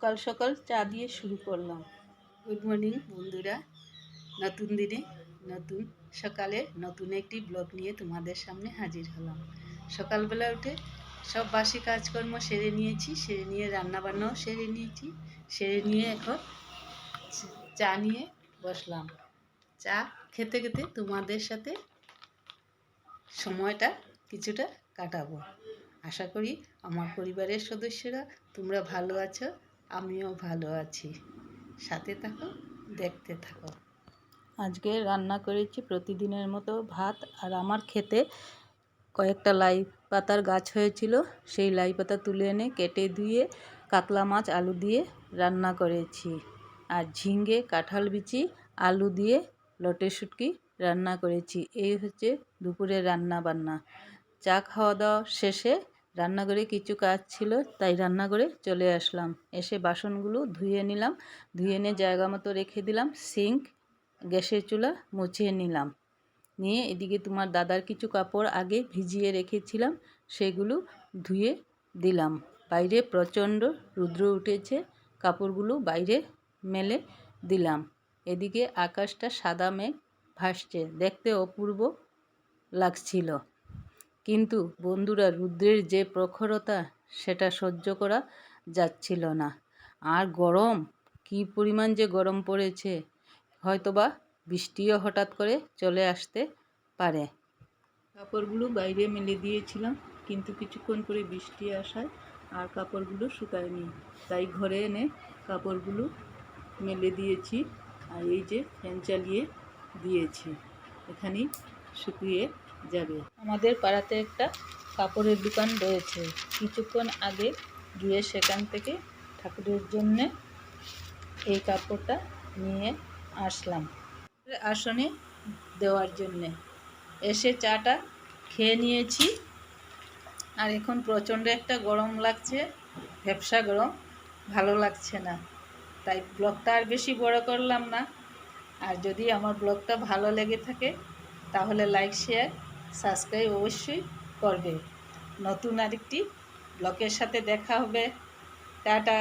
সকাল সকাল চা দিয়ে শুরু করলাম। গুড মর্নিং বন্ধুরা। নতুন দিনে, নতুন সকালে নতুন একটি ব্লগ নিয়ে তোমাদের সামনে হাজির হলাম। সকালবেলা উঠে সব বাসি কাজকর্ম সেরে নিয়েছি, সেরে নিয়ে রান্নাবান্নাও সেরে নিয়েছি, সেরে নিয়ে এখন চা নিয়ে বসলাম। চা খেতে খেতে তোমাদের সাথে সময়টা কিছুটা কাটাবো। আশা করি আমার পরিবারের সদস্যরা তোমরা ভালো আছো আমিও ভালো আছি। সাথে থাকো, দেখতে থাকো। আজকে রান্না করেছি প্রতিদিনের মতো ভাত আর আমার খেতে কয়েকটা লাই পাতার গাছ হয়েছিল। সেই লাই পাতা তুলে এনে কেটে ধুয়ে কাতলা মাছ আলু দিয়ে রান্না করেছি। আর ঝিঙ্গে কাঁঠাল বিচি, আলু দিয়ে লটে শুটকি রান্না করেছি। এই হচ্ছে দুপুরের রান্না বান্না চা খাওয়া দাওয়া শেষে রান্নাঘরে কিছু কাজ ছিল, তাই রান্নাঘরে চলে আসলাম। এসে বাসনগুলো ধুয়ে নিলাম, ধুয়ে নিয়ে জায়গা মতো রেখে দিলাম, সিঙ্ক, গ্যাসের চুলা মুছিয়ে নিলাম। নিয়ে এদিকে তোমার দাদার কিছু কাপড় আগে ভিজিয়ে রেখেছিলাম, সেগুলো ধুয়ে দিলাম। বাইরে প্রচণ্ড রুদ্র উঠেছে, কাপড়গুলো বাইরে মেলে দিলাম। এদিকে আকাশটা সাদা মেঘ ভাসছে, দেখতে অপূর্ব লাগছিল। কিন্তু বন্ধুরা, রুদ্রের যে প্রখরতা, সেটা সহ্য করা যাচ্ছিল না। আর গরম? কি পরিমাণ যে গরম পড়েছে, হয়তোবা বৃষ্টিও হঠাৎ করে চলে আসতে পারে। কাপড়গুলো বাইরে মেলে দিয়েছিলাম, কিন্তু কিছুক্ষণ পরে বৃষ্টি আসায় আর কাপড়গুলো শুকায়নি। তাই ঘরে এনে কাপড়গুলো মেলে দিয়েছি আর এই যে ফ্যান চালিয়ে দিয়েছি। এখানেই শুকিয়ে যাবে। আমাদের পাড়াতে একটা কাপড়ের দোকান রয়েছে। কিছুক্ষণ আগে গিয়ে সেখান থেকে ঠাকুরের জন্যে এই কাপড়টা নিয়ে আসলাম। আসনে দেওয়ার জন্যে। এসে চাটা খেয়ে নিয়েছি। আর এখন প্রচণ্ড একটা গরম লাগছে। ভ্যাবসা গরম। ভালো লাগছে না। তাই ব্লগটা আর বেশি বড় করলাম না। আর যদি আমার ব্লগটা ভালো লেগে থাকে, তাহলে লাইক শেয়ার সাবস্ক্রাইব অবশ্যই করবে নতুন আরেকটি ব্লকের সাথে দেখা হবে। টাটা।